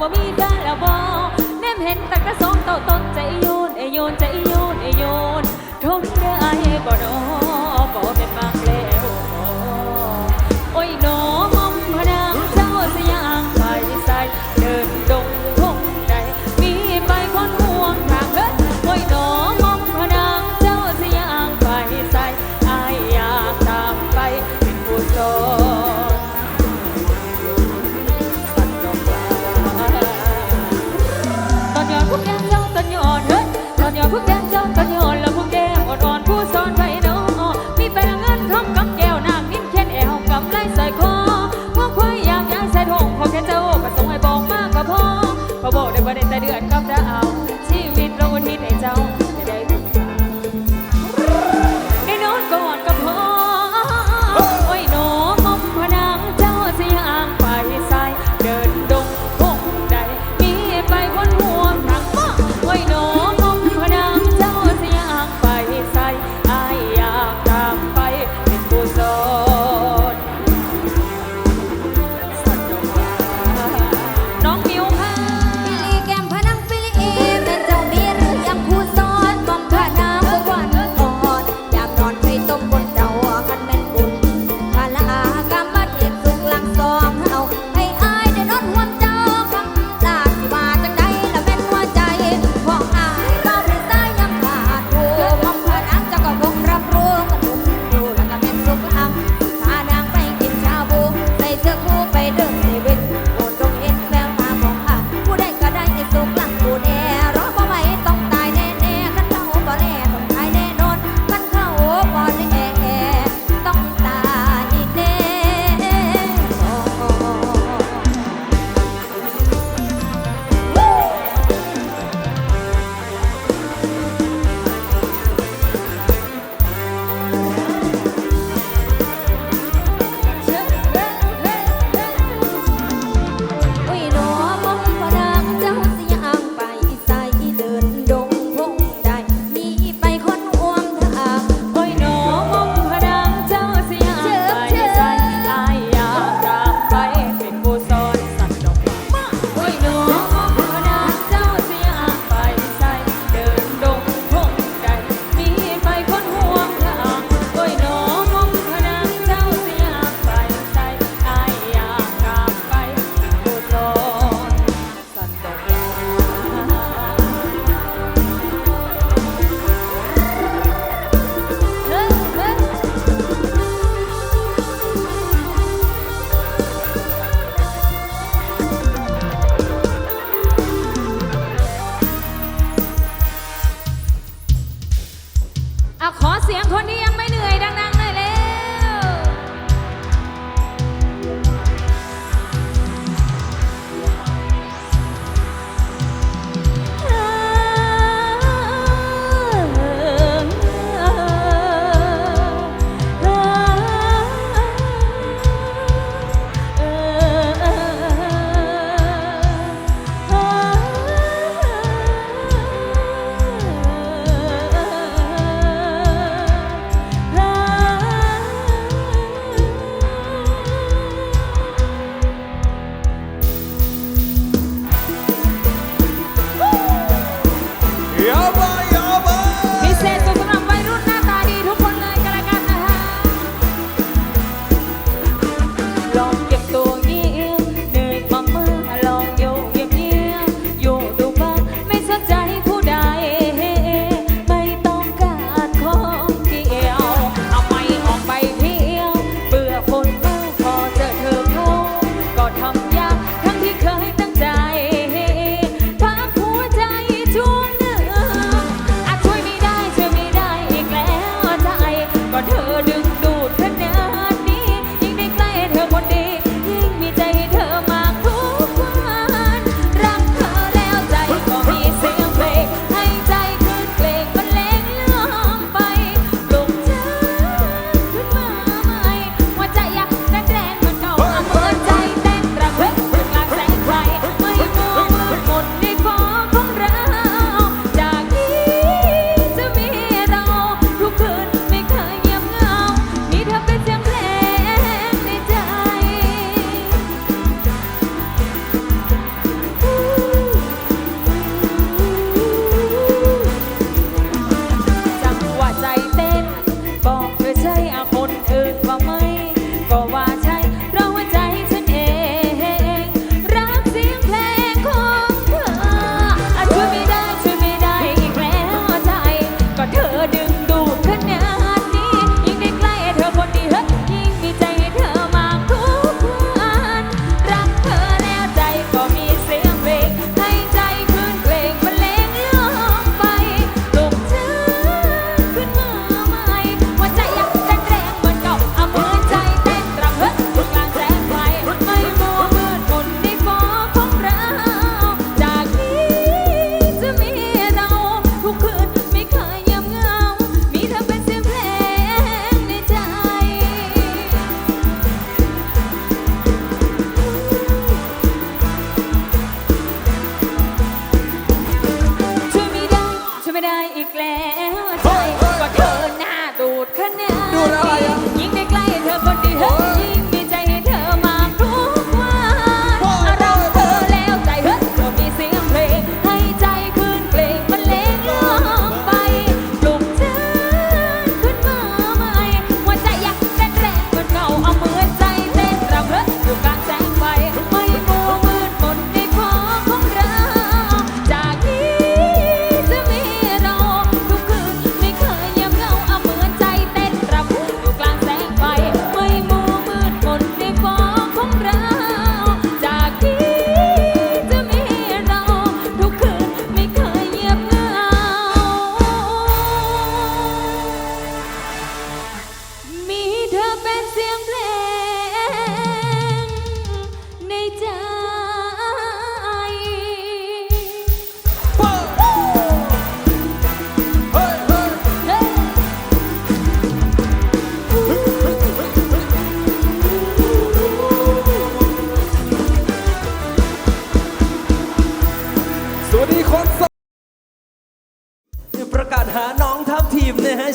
บ่มีเดือนแล้วบ่แม่เห็นแต่กระสองเต่าต้นใจโยนไอโยนใจโยนไอโยนทุนเด้อไอบ่โด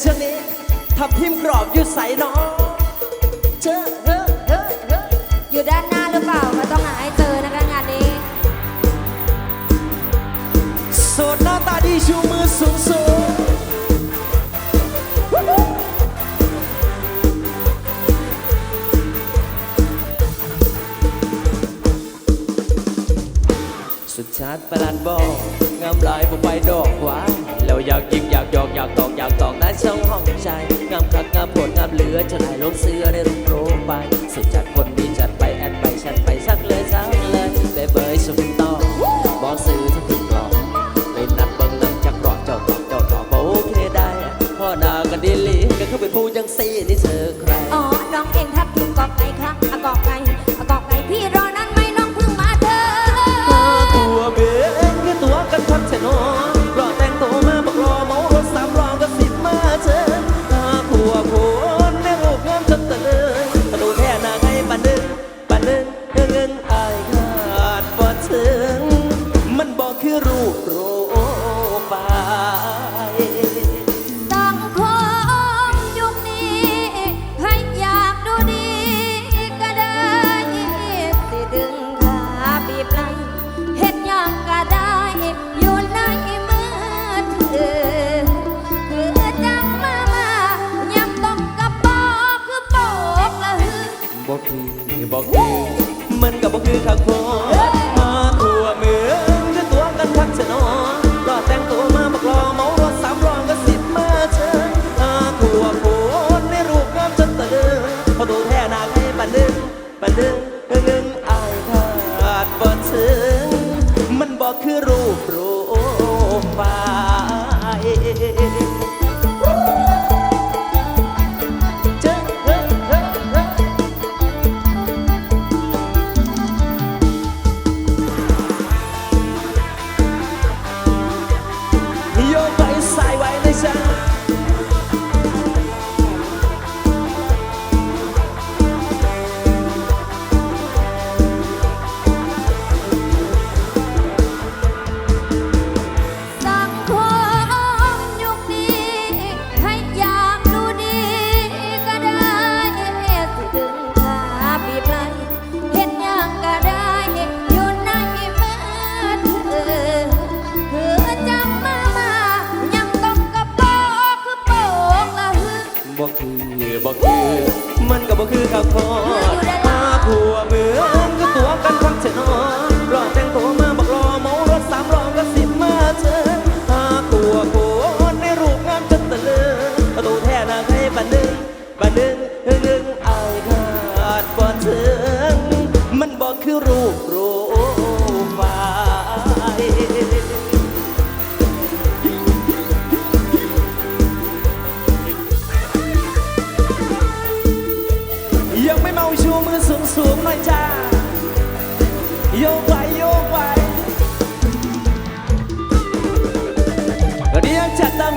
ช่วงนี้ทับทิมกรอบยุดใสน้องเจอเฮ้อเฮ้อเฮ้ออยู่ด้านหน้าหรือเปล่าก็ต้องหาให้เจอนะคะงานนี้ โสดหน้าตาดีชูมือสูงสูงสุดชาติประหลาดบอกงามลายบ่ไปดอกหวาน แล้วอยากยิงอยากหยอกอยากตอกอยากตอกได้เช่องห้องใจงามคักงามผลงามเหลือจะถ่ายลงเสื้อในรูปโปรไฟสุดจัดคนดีจัดไปแอดไปฉันไปสักเลยสักเลยเบเบย์ชมต่อบอกสื่อ 그 가득하고.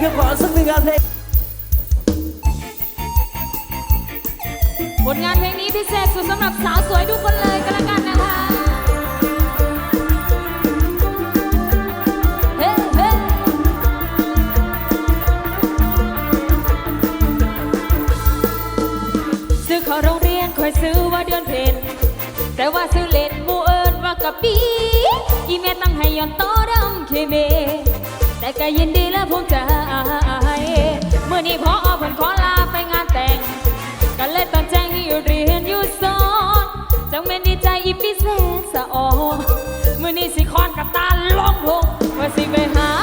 กันอสักหนึ่งานเพลงผลงานเพลงนี้พิเศษสุดสำหรับสาวสวยทุกคนเลยก็แล้วกันนะคะซื้อขอโรงเรียนคอยซื้อว่าเดือนเพนแต่ว่าซื้อเล่นมูเอิญว่ากะปีที่แม่ตั้งให้ย้อนต่อดำเคเม แต่ก็ยินดีและภูมิใจเมื่อนี้พ่อเพิ่นขอลาไปงานแต่งก็เลยต้องแจ้งให้อยู่เรียนอยู่สอนจังแม่นดีใจอีพิเศษสะออเมื่อนี้สิคอนกับตาลงพงเมื่อสิไปหา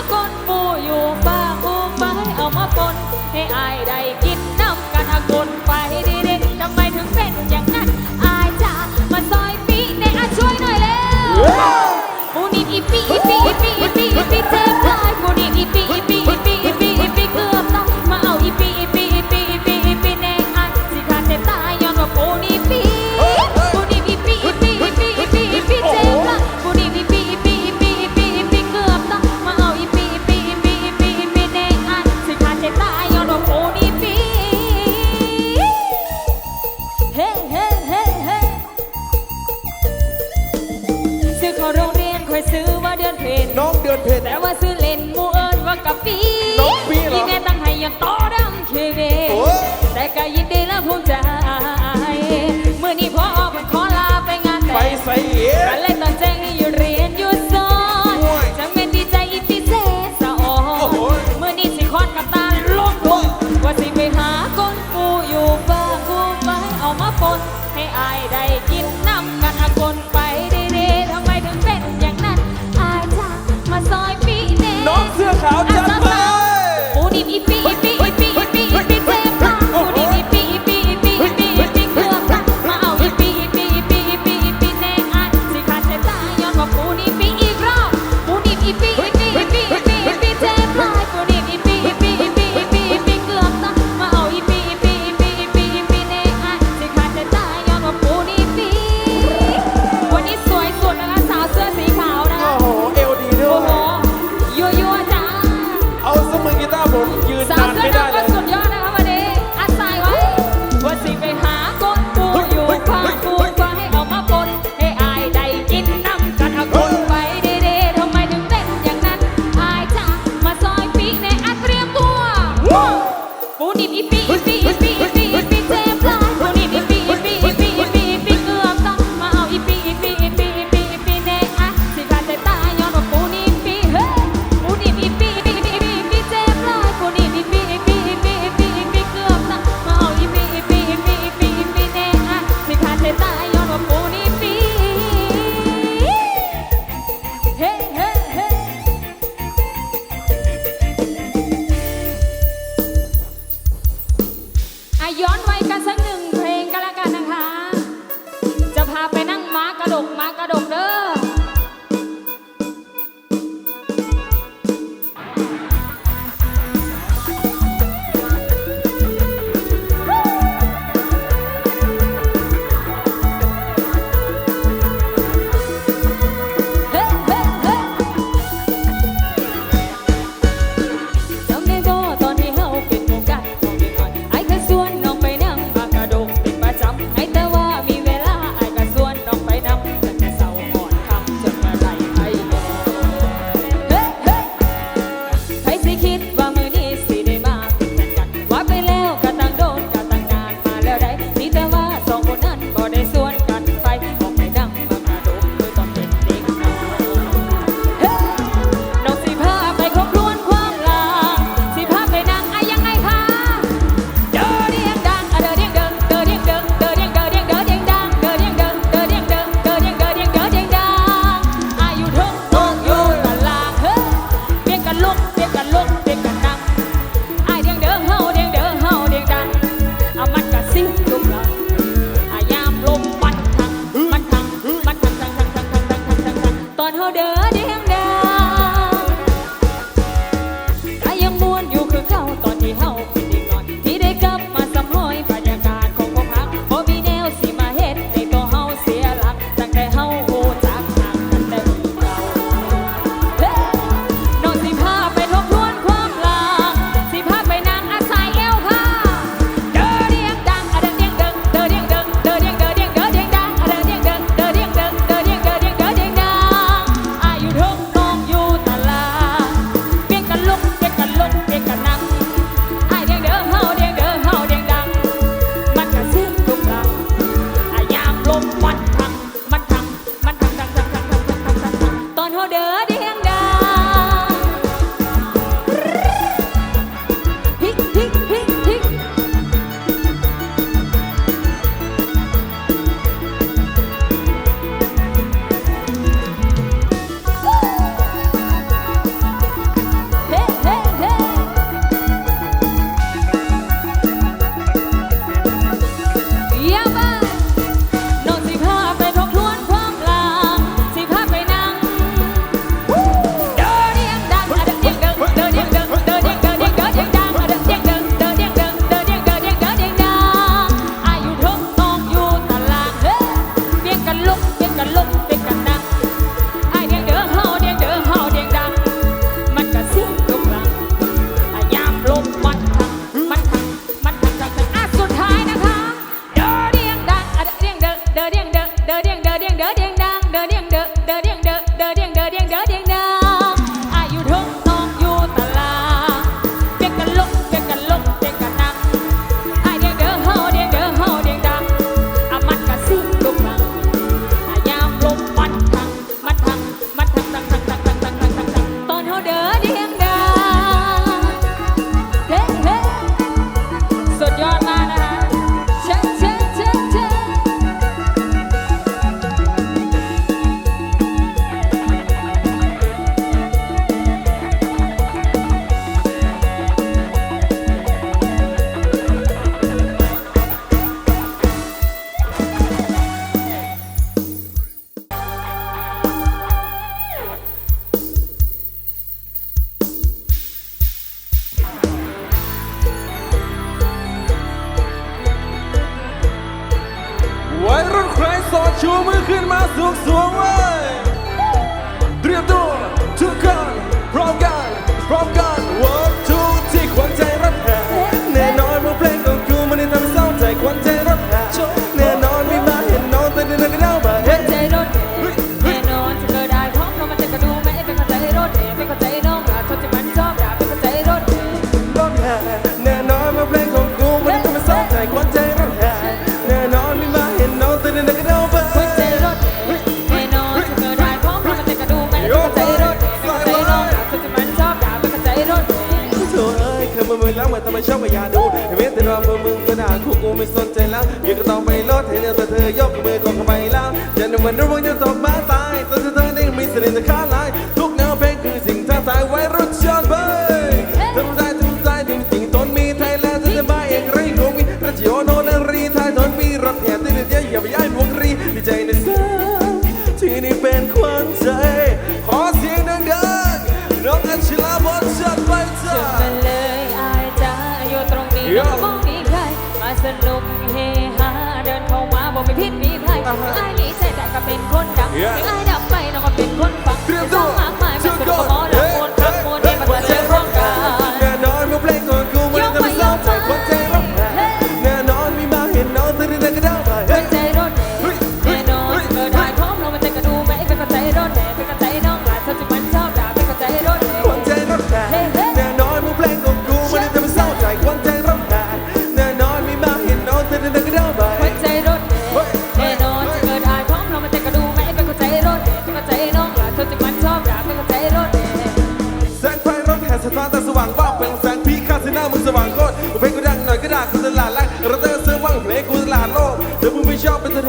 ไมชอบไปอยาดูเว้นแต่รอมือมึงก็น่าคู่กูไม่สนใจแล้วย่าก็ต้องไปลดให้เอแต่เธอยกมือของเขาไปแล้วอย่นึ่งวันรู้ว่าจะตกมาตายตอนเธอาได้มีเสน่ห์แต่ข้าลายทุกแนวเพลงคือสิ่งท้าทายไว้รุ่นชอนเบอร์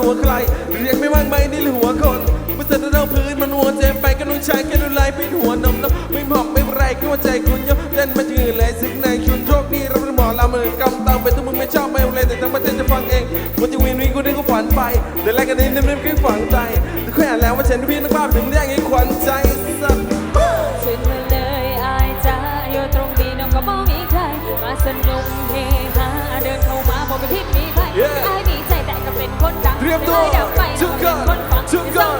ัวใคร เรียนไม่ว่างใบนี่หรือหัวคนเมันเสนอเราพื้นมันหัวเจ็บไปก็นุ่งชายแค่ดูลายพินหัวนมนมไม่หมอกไม่ไรก็ว่าใจคุณเย่อมเล่นมาจืดเลยซึกในคุณโชคดีเราเป็นหมอลามือกำตังไปทุกมึงไม่ชอบไม่เอาเลยแต่ทั้งประเทศจะฟังเองกูจะวินวินกูนึกกูฝันไปเดี๋แรกกันนี้นิ่มๆก็ฝังใจแค่แล้วว่าฉันพี่นักบ้าถึงได้ยังไงขวัญใจสัตฉัขึ้นมาเลยอายจ้าอยู่ตรงนี้น้องก็มองอีใครมาสนุก đêm thua Dũng cảm, dũng cảm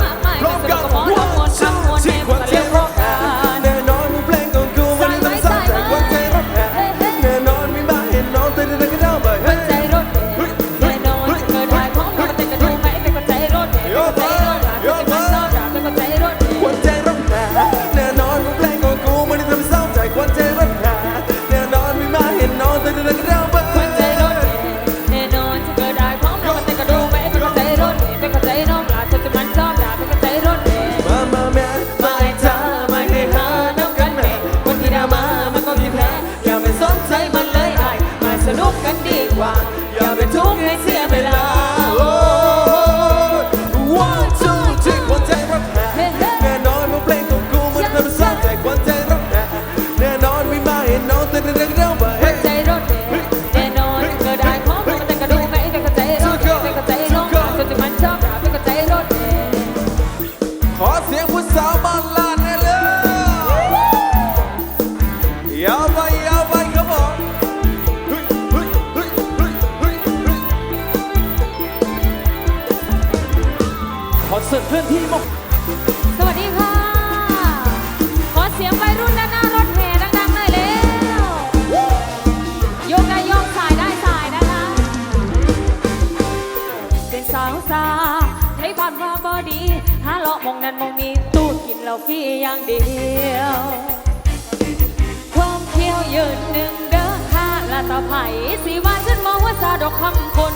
ไหมสีว่าฉันมองว่าซาดอกคำคน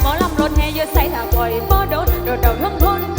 หมอลำรถแห่เยอะใส่ถ้าปล่อยบ่โดนโดนเดาทั้งทน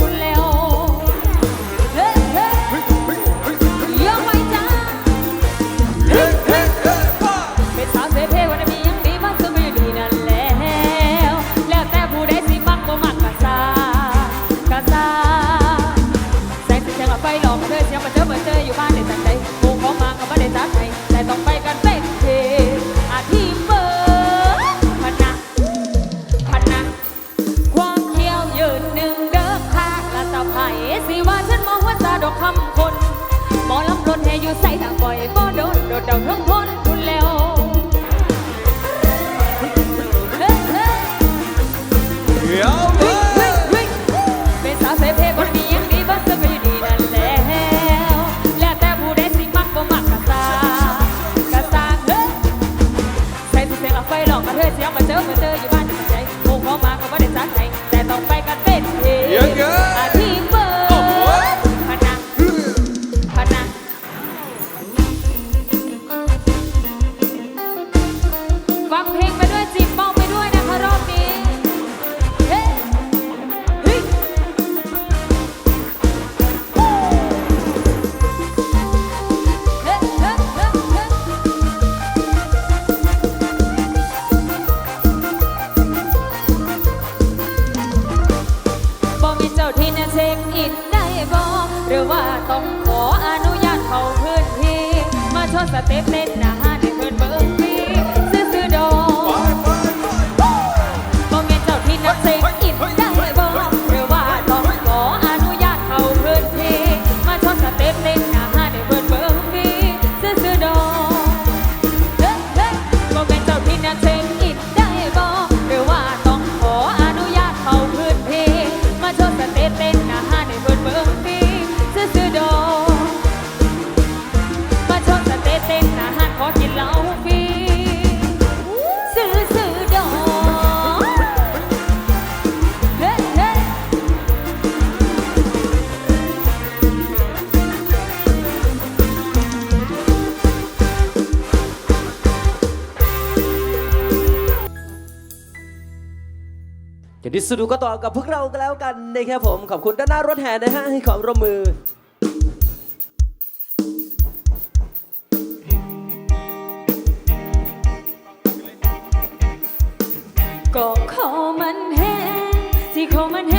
สนุกก็ต่อกับพวกเราแล้วกันนะครับผม ขอบคุณด้านหน้ารถแห่นะฮะให้ความร่วมมือก็ขอมันแห้งที่ขอมันแห้